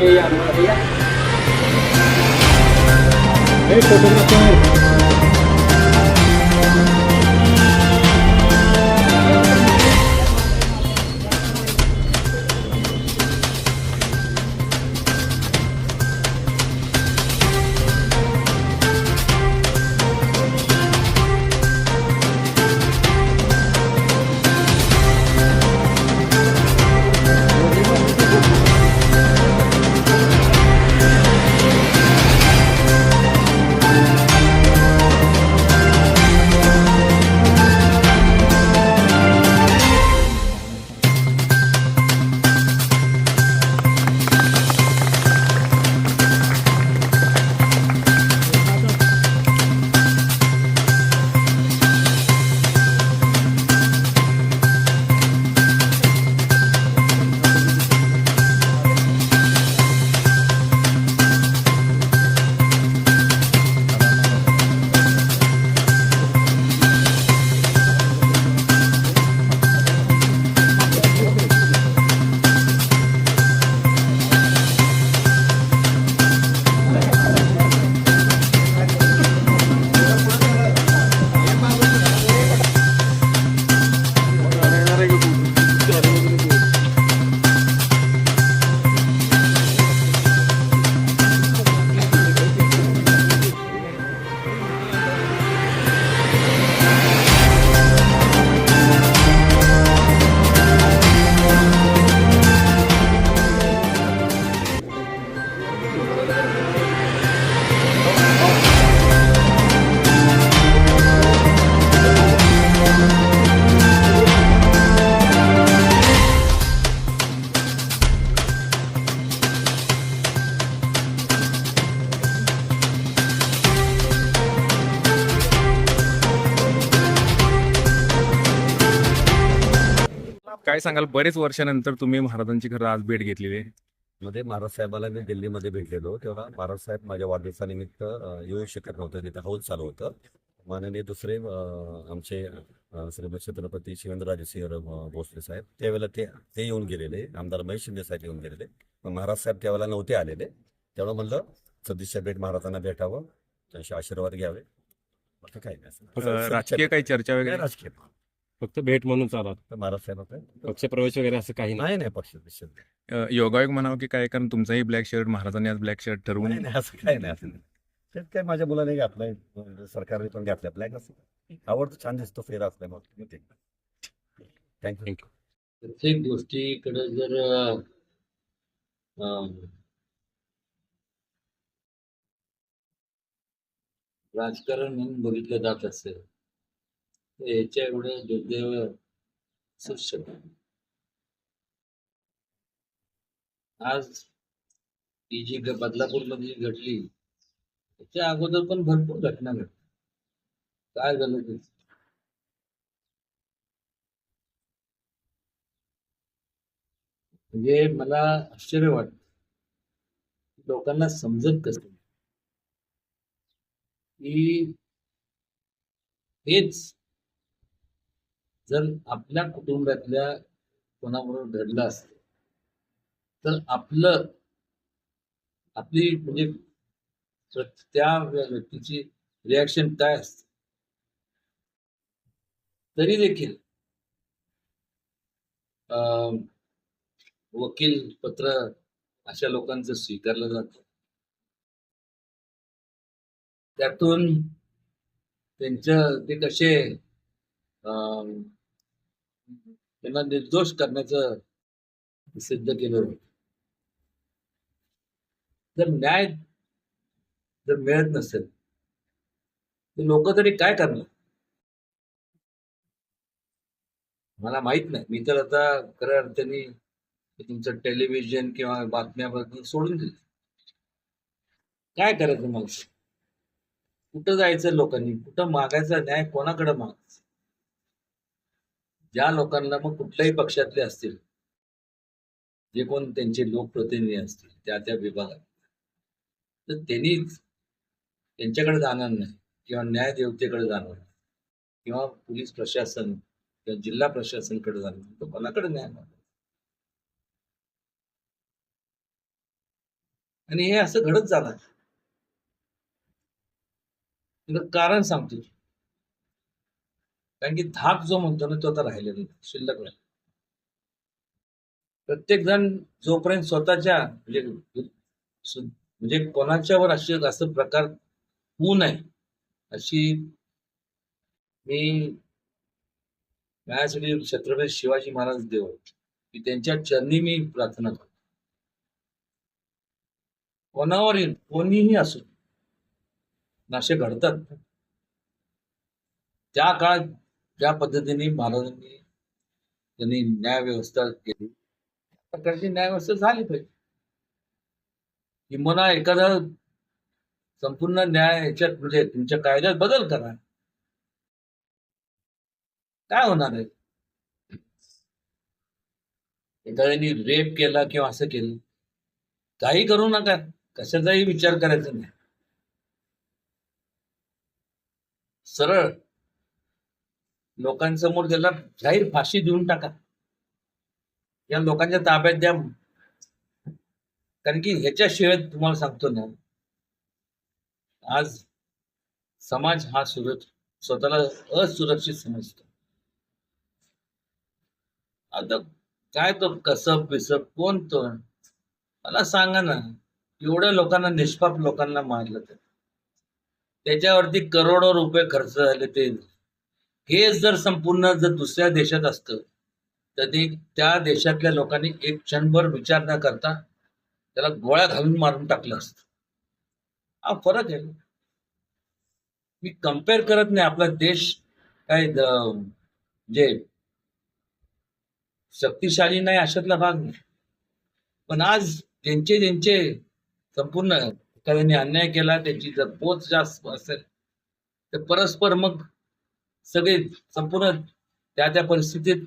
ella no había. Esto es काय सांगाल? बरेच वर्षानंतर तुम्ही महाराजांची खरं आज भेट घेतलेली आहे. मध्ये महाराज साहेबाला मी दिल्लीमध्ये भेटलेलो. तेव्हा महाराज साहेब माझ्या वाढदिवसानिमित्त येऊ शकत नव्हतं. तिथं हौद चालू होतं. माननीय दुसरे आमचे श्रीमंत छत्रपती शिवेंद्रराजे सिंह भोसले साहेब त्यावेळेला ते ते येऊन गेलेले. आमदार महेश शिंदे साहेब येऊन गेलेले. पण महाराज साहेब त्यावेळेला नव्हते आलेले. तेव्हा म्हणलं सदिच्छा भेट महाराजांना भेटावं. त्यांचे आशीर्वाद घ्यावे. बाकी काही नाही. असं. राजकीय काही चर्चा वगैरे? राजकीय. फक्त भेट म्हणून चालत तर महाराज साहेब आता- पक्षप्रवेश वगैरे असं काही नाही. नाही नाही पक्ष पक्ष अं, योगायोग म्हणावं की काय? कारण तुमचाही ब्लॅक शर्ट महाराजांनी आज ब्लॅक शर्ट ठरवून नाही नाही असं काही नाही असं नाही. त्यात काय माझ्या मुलाने घातलंय? सरकारने पण घातलं ब्लॅक असं. आवडतं छान दिसतो फेर असलाय मग. थँक्यू थँक्यू प्रत्येक गोष्टीकडे जर अं, राजकारण म्हणून बघितलं जात असेल याच्या एवढं दुर्दैव असूच शकत आज ही जी बदलापूरमध्ये जी घडली त्याच्या अगोदर पण भरपूर घटना घडल्या. काय झालं ते? म्हणजे मला आश्चर्य वाटत. लोकांना समजत कसं की हेच जर आपल्या कुटुंबातल्या कोणाबरोबर घडलं असत तर आपलं आपली म्हणजे त्या व्यक्तीची रिॲक्शन काय असते? तरी देखील अं, वकील पत्र अशा लोकांचं स्वीकारलं जात. त्यातून त्यांच्या ते कसे अं, त्यांना निर्दोष करण्याचं सिद्ध केलं. होतं जर न्याय जर मिळत नसेल तर लोक तरी काय करणार? मला माहीत नाही. मी तर आता खऱ्या अर्थाने तुमचं टेलिव्हिजन किंवा बातम्याबद्दल सोडून दिलं. काय करायचं मग? कुठं जायचं लोकांनी? कुठं मागायचा न्याय? कोणाकडे मागायचा? ज्या लोकांना मग कुठल्याही पक्षातले असतील जे कोण त्यांचे लोकप्रतिनिधी असतील त्या त्या विभागात. तर त्यांनीच त्यांच्याकडे जाणार नाही किंवा न्याय देवतेकडे जाणार नाही किंवा पोलीस प्रशासन किंवा जिल्हा प्रशासनकडे जाणार नाही तो कोणाकडे न्याय आणि हे असं घडत जाणार. त्याचं कारण सांगतो कारण की धाक जो म्हणतो ना तो आता राहिलेला नाही. शिल्लक नाही. प्रत्येक जण जोपर्यंत स्वतःच्या म्हणजे म्हणजे कोणाच्यावर असे असं प्रकार होऊ नये अशी मी माझ्यासाठी छत्रपती शिवाजी महाराज देव की त्यांच्या चरणी मी प्रार्थना करतो. कोणावर कोणीही असो नाशे घडतात. त्या काळात ज्या पद्धतीने महाराजांनी त्यांनी न्याय व्यवस्था केली. त्या प्रकारची न्याय व्यवस्था झाली पाहिजे. किंवा एखादा संपूर्ण न्याय याच्यात म्हणजे तुमच्या कायद्यात बदल करा. काय होणार आहे? एखाद्याने रेप केला किंवा असं केलं काही करू नका. कशाचाही विचार करायचा नाही. सरळ लोकांसमोर त्याला जाहीर फाशी देऊन टाका. या लोकांच्या ताब्यात द्या. कारण की ह्याच्याशिवाय तुम्हाला सांगतो ना आज समाज हा सुरक्ष स्वतःला असुरक्षित समजतो. आता काय तो कसब बिसब कोण तो? मला सांगा ना एवढ्या लोकांना निष्पाप लोकांना मारलं तर. त्याच्यावरती करोडो रुपये खर्च झाले ते. हे जर संपूर्ण जर दुसऱ्या देशात असतं तर ते त्या देशातल्या लोकांनी एक क्षणभर विचार न करता त्याला गोळ्या घालून मारून टाकलं असतं. हा फरक आहे. मी कंपेअर करत नाही. आपला देश काय जे म्हणजे शक्तिशाली नाही अशातला भाग नाही. पण आज ज्यांचे ज्यांचे संपूर्ण एखाद्याने अन्याय केला त्यांची जर पोच जास्त असेल तर परस्पर मग सगळे संपूर्ण त्या त्या परिस्थितीत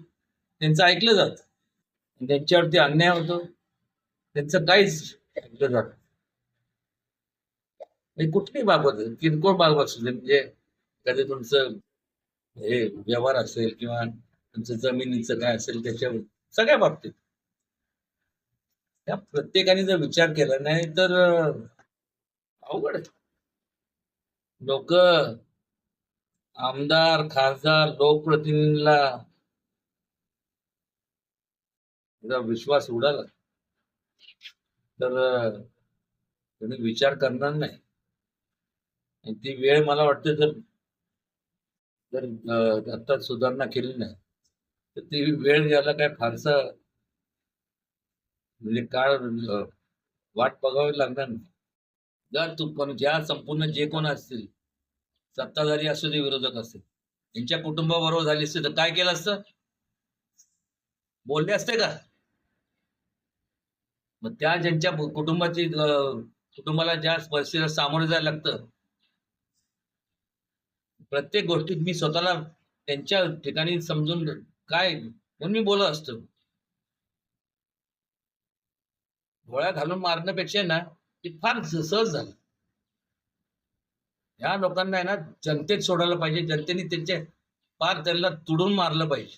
त्यांचं ऐकलं जातं. त्यांच्यावरती अन्याय होतो. त्यांचं काहीच ऐकलं जात नाही. बाबत किरकोळ बाबत असू दे. म्हणजे कधी तुमचं हे व्यवहार असेल किंवा तुमचं जमिनीचं काय असेल त्याच्यावर सगळ्या बाबतीत. त्या प्रत्येकाने जर विचार केला नाही तर अवघड आहे. लोक आमदार खासदार लोकप्रतिनिधीला जर विश्वास उडाला. तर अं, तुम्ही विचार करणार नाही. आणि ती वेळ मला वाटते जर जर आता सुधारणा केली नाही तर ती वेळ यायला काय फारसा म्हणजे काळ वाट बघावी लागणार नाही. जर तू पण ज्या संपूर्ण जे कोण असतील सत्ताधारी असू दे विरोधक असतील यांच्या कुटुंबाबरोबर झाली असते तर काय केलं असतं? बोलले असते का? मग त्या ज्यांच्या कुटुंबाची कुटुंबाला ज्या परिस्थितीला सामोरे जायला लागतं प्रत्येक गोष्टीत मी स्वतःला त्यांच्या ठिकाणी समजून काय म्हणून मी बोलत असतो. गोळ्या घालून मारण्यापेक्षा ना ते फार सहज झालं. या लोकांना आहे ना जनतेत सोडायला पाहिजे. जनतेने त्यांचे पार त्यांना तुडून मारलं पाहिजे.